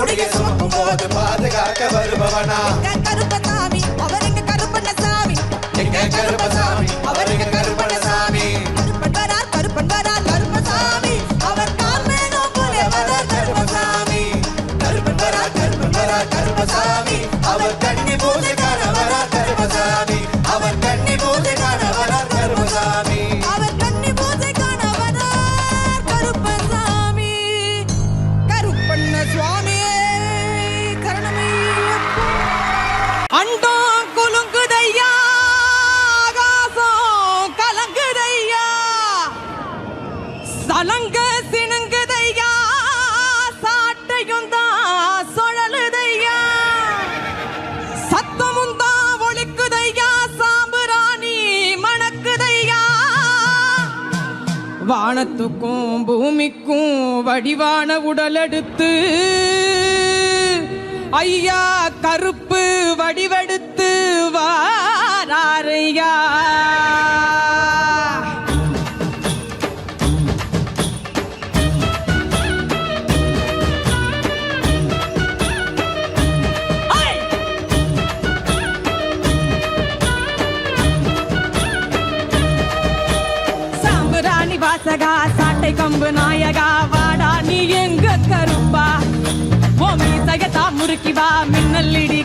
முடிய சுமக்கும் போது பாதுகாக்க வருபவனா? கருப்பசாமி அவருக்கு கருப்பண்ணசாமி. எங்க கருப்பசாமி அவருக்கு வானத்துக்கும் பூமிக்கும் வடிவான உடலெடுத்து ஐயா கருப்பு வடிவெடுத்து வாரையா வாசகா சாட்டை கம்பு நாயகா வாடா நீ எங்க கருப்பா ஓ மீசகத்தா முறுக்கிவா மின்னல் இடி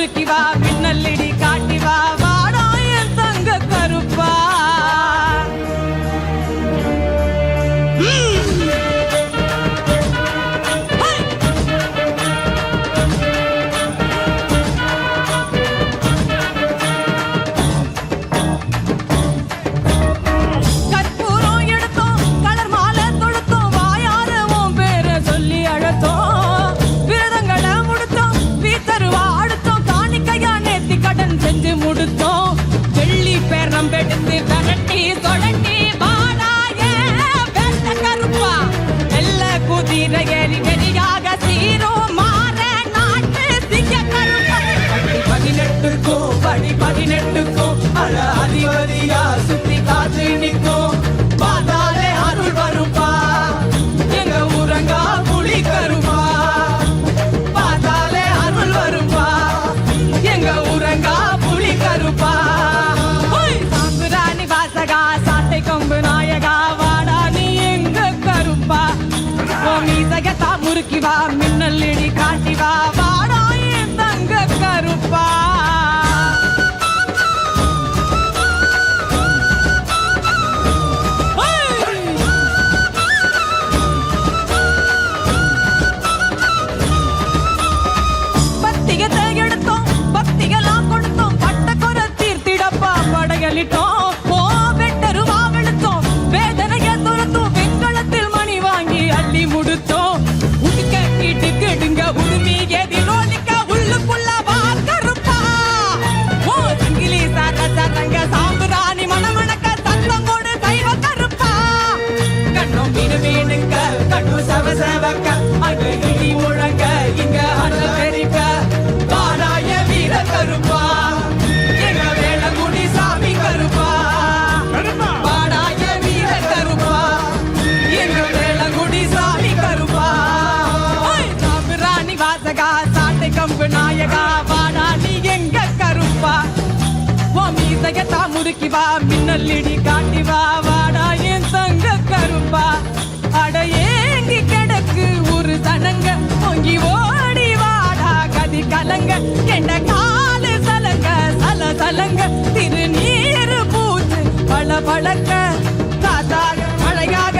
Turkiva better காட்டிவா மின்னல் இடி காட்டிவா வாடா என் தங்க கருப்பா. பத்திக தக முறுக்கி வா மின்னல் இடி காட்டி வா. வாடா என் தங்க கருப்பா. அட ஏங்கி கிடக்கு ஒரு தனங்க பொங்கி ஓடி வாடா கதி கலங்க. கெண்ட காலு சலங்க சல சலங்க. திருநீர் பூத்து பல பழக்க காத்தாக மழையாக